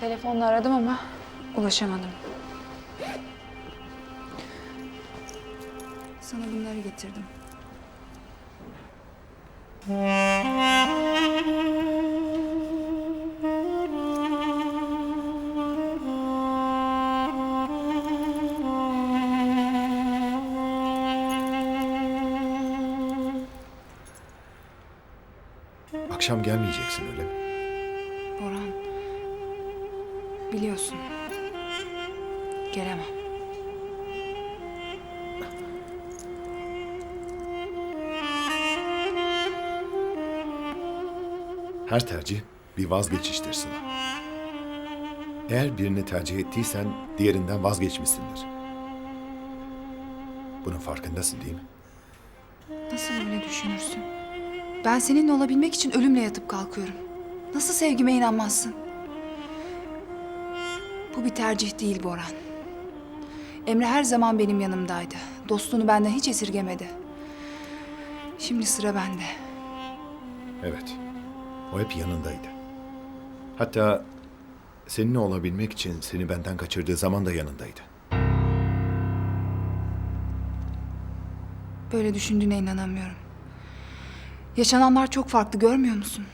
Telefonla aradım ama ulaşamadım. Sana bunları getirdim. Akşam gelmeyeceksin öyle mi? Biliyorsun. Gelemem. Her tercih bir vazgeçiştir Sıla. Eğer birini tercih ettiysen diğerinden vazgeçmişsindir. Bunun farkındasın değil mi? Nasıl öyle düşünürsün? Ben seninle olabilmek için ölümle yatıp kalkıyorum. Nasıl sevgime inanmazsın? Bu bir tercih değil Boran. Emre her zaman benim yanımdaydı. Dostluğunu benden hiç esirgemedi. Şimdi sıra bende. Evet. O hep yanındaydı. Hatta seninle olabilmek için seni benden kaçırdığı zaman da yanındaydı. Böyle düşündüğüne inanamıyorum. Yaşananlar çok farklı görmüyor musun?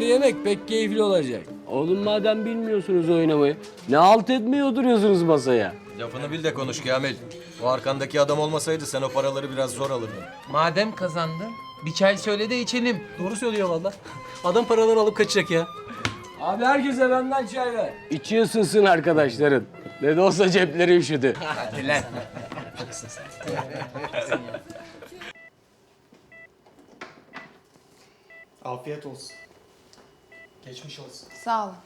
Paraları yemek pek keyifli olacak. Oğlum madem bilmiyorsunuz oynamayı, ne alt etmeye oturuyorsunuz masaya? Lafını bil de konuş Kamil. O arkandaki adam olmasaydı sen o paraları biraz zor alırdın. Madem kazandın, bir çay söyle de içelim. Doğru söylüyor valla. Adam paraları alıp kaçacak ya. Abi herkese benden çay ver. İçi ısınsın arkadaşların. Ne de olsa cepleri üşüdü. Hadi lan. Afiyet olsun. Geçmiş olsun. Sağ olun.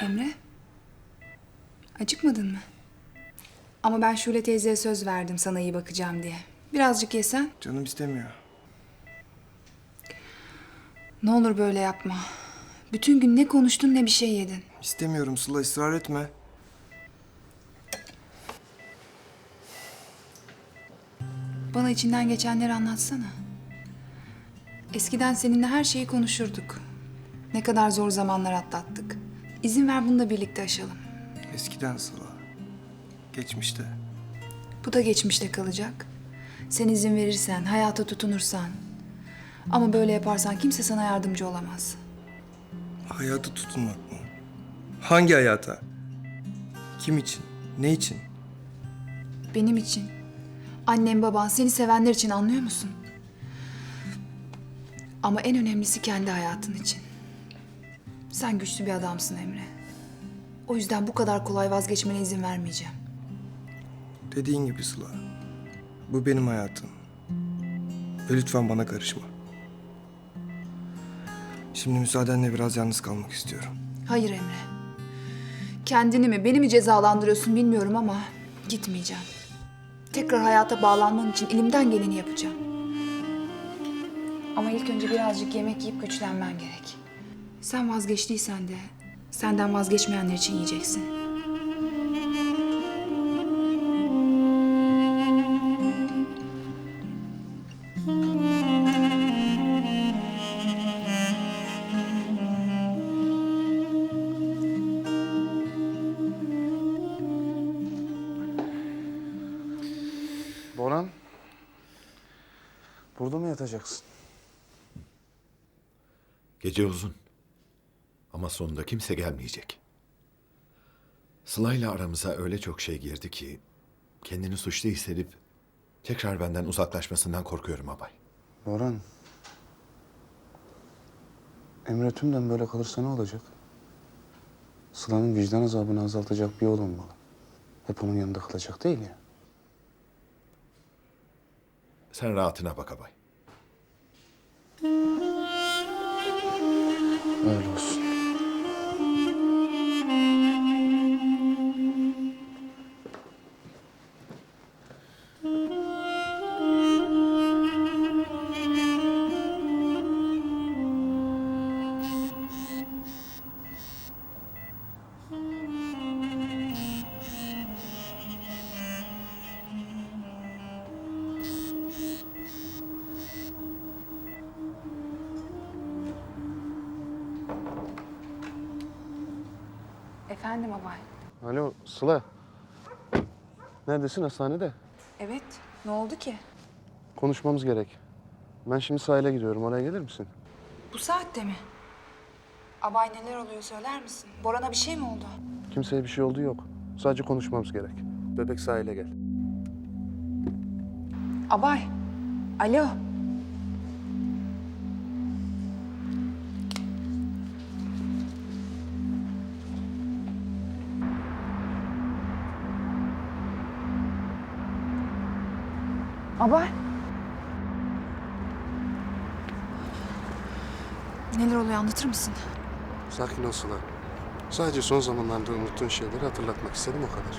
Emre, acıkmadın mı? Ama ben Şule teyzeye söz verdim sana iyi bakacağım diye. Birazcık yesen. Canım istemiyor. Ne olur böyle yapma. Bütün gün ne konuştun ne bir şey yedin. İstemiyorum Sıla ısrar etme. Bana içinden geçenleri anlatsana. Eskiden seninle her şeyi konuşurduk. Ne kadar zor zamanlar atlattık. İzin ver bunu da birlikte aşalım. Eskiden Sıla. Geçmişte. Bu da geçmişte kalacak. Sen izin verirsen, hayata tutunursan. Ama böyle yaparsan kimse sana yardımcı olamaz. Hayata tutunmak mı? Hangi hayata? Kim için? Ne için? Benim için. Annem, baban, seni sevenler için anlıyor musun? Ama en önemlisi kendi hayatın için. Sen güçlü bir adamsın Emre. O yüzden bu kadar kolay vazgeçmene izin vermeyeceğim. Dediğin gibi Sıla. Bu benim hayatım. Ve lütfen bana karışma. Şimdi müsaadenle biraz yalnız kalmak istiyorum. Hayır Emre. Kendini mi, beni mi cezalandırıyorsun bilmiyorum ama gitmeyeceğim. Tekrar hayata bağlanman için elimden geleni yapacağım. Ama ilk önce birazcık yemek yiyip güçlenmen gerek. Sen vazgeçtiysen de senden vazgeçmeyenler için yiyeceksin. Yatacaksın? Gece uzun. Ama sonunda kimse gelmeyecek. Sıla'yla aramıza öyle çok şey girdi ki... ...kendini suçlu hissedip... ...tekrar benden uzaklaşmasından korkuyorum abay. Boran. Emre tümden böyle kalırsa ne olacak? Sıla'nın vicdan azabını azaltacak bir yol olmalı. Hep onun yanında kalacak değil ya. Sen rahatına bak abay. Öyle olsun. Efendim abay. Alo Sıla. Neredesin hastanede? Evet. Ne oldu ki? Konuşmamız gerek. Ben şimdi sahile gidiyorum. Oraya gelir misin? Bu saatte mi? Abay neler oluyor söyler misin? Boran'a bir şey mi oldu? Kimseye bir şey oldu yok. Sadece konuşmamız gerek. Bebek sahile gel. Abay. Alo. Abay. Neler oluyor anlatır mısın? Sakin ol Sıla. Sadece son zamanlarda unuttuğun şeyleri hatırlatmak istedim o kadar.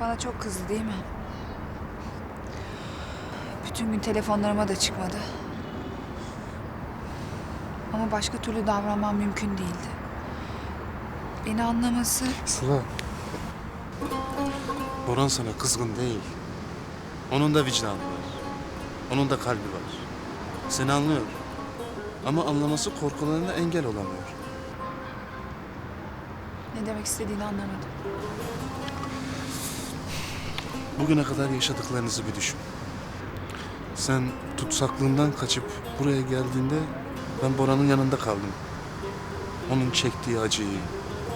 Bana çok kızdı değil mi? Bütün gün telefonlarıma da çıkmadı. Ama başka türlü davranmam mümkün değildi. Beni anlaması... Sıla. Boran sana kızgın değil. Onun da vicdanı var. Onun da kalbi var. Seni anlıyor. Ama anlaması korkularına engel olamıyor. Ne demek istediğini anlamadım. Bugüne kadar yaşadıklarınızı bir düşün. Sen tutsaklığından kaçıp buraya geldiğinde ben Bora'nın yanında kaldım. Onun çektiği acıyı,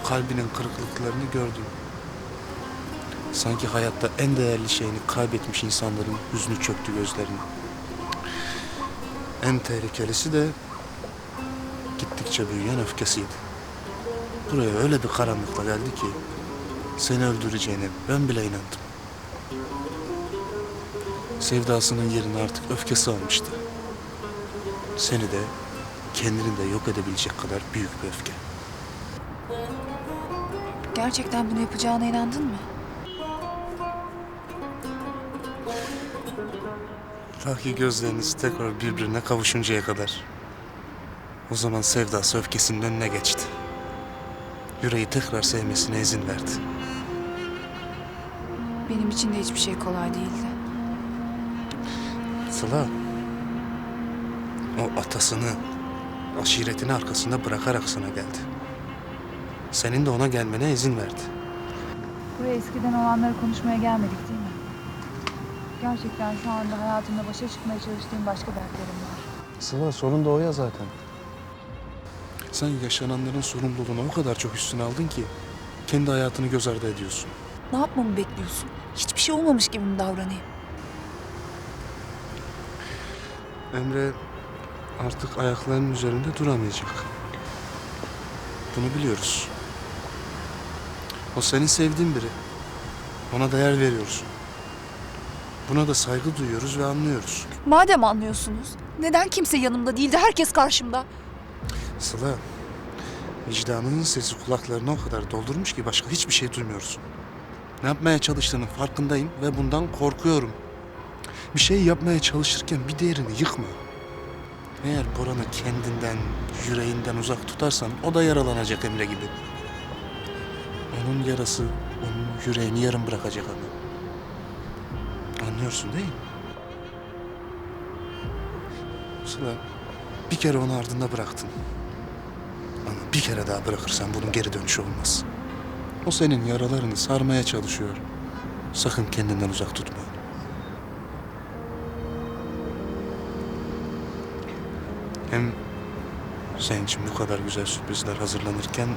kalbinin kırıklıklarını gördüm. Sanki hayatta en değerli şeyini kaybetmiş insanların hüznü çöktü gözlerine. En tehlikelisi de gittikçe büyüyen öfkesiydi. Buraya öyle bir karanlıkla geldi ki seni öldüreceğine ben bile inandım. Sevdasının yerini artık öfkesi almıştı. Seni de kendini de yok edebilecek kadar büyük bir öfke. Gerçekten bunu yapacağına inandın mı? Ta ki gözleriniz tekrar birbirine kavuşuncaya kadar. O zaman sevdası öfkesinin önüne geçti. Yüreği tekrar sevmesine izin verdi. Benim için de hiçbir şey kolay değildi. Sıla, o atasını, aşiretini arkasında bırakarak sana geldi. Senin de ona gelmene izin verdi. Buraya eskiden olanları konuşmaya gelmedik değil mi? Gerçekten şu anda hayatımda başa çıkmaya çalıştığım başka dertlerim var. Sıla sorun da o ya zaten. Sen yaşananların sorumluluğunu o kadar çok üstüne aldın ki kendi hayatını göz ardı ediyorsun. Ne yapmamı bekliyorsun? Hiçbir şey olmamış gibi mi davranayım? Emre artık ayaklarının üzerinde duramayacak. Bunu biliyoruz. O senin sevdiğin biri. Ona değer veriyorsun. Buna da saygı duyuyoruz ve anlıyoruz. Madem anlıyorsunuz, neden kimse yanımda değil de herkes karşımda? Sıla, vicdanının sesi kulaklarını o kadar doldurmuş ki başka hiçbir şey duymuyoruz. Ne yapmaya çalıştığının farkındayım ve bundan korkuyorum. Bir şey yapmaya çalışırken bir değerini yıkma. Eğer Boran'ı kendinden, yüreğinden uzak tutarsan o da yaralanacak Emre gibi. Onun yarası onun yüreğini yarım bırakacak ama. Anlıyorsun değil mi? Sıla, bir kere onu ardında bıraktın. Ama bir kere daha bırakırsan bunun geri dönüşü olmaz. O senin yaralarını sarmaya çalışıyor. Sakın kendinden uzak tutma. Hem senin için bu kadar güzel sürprizler hazırlanırken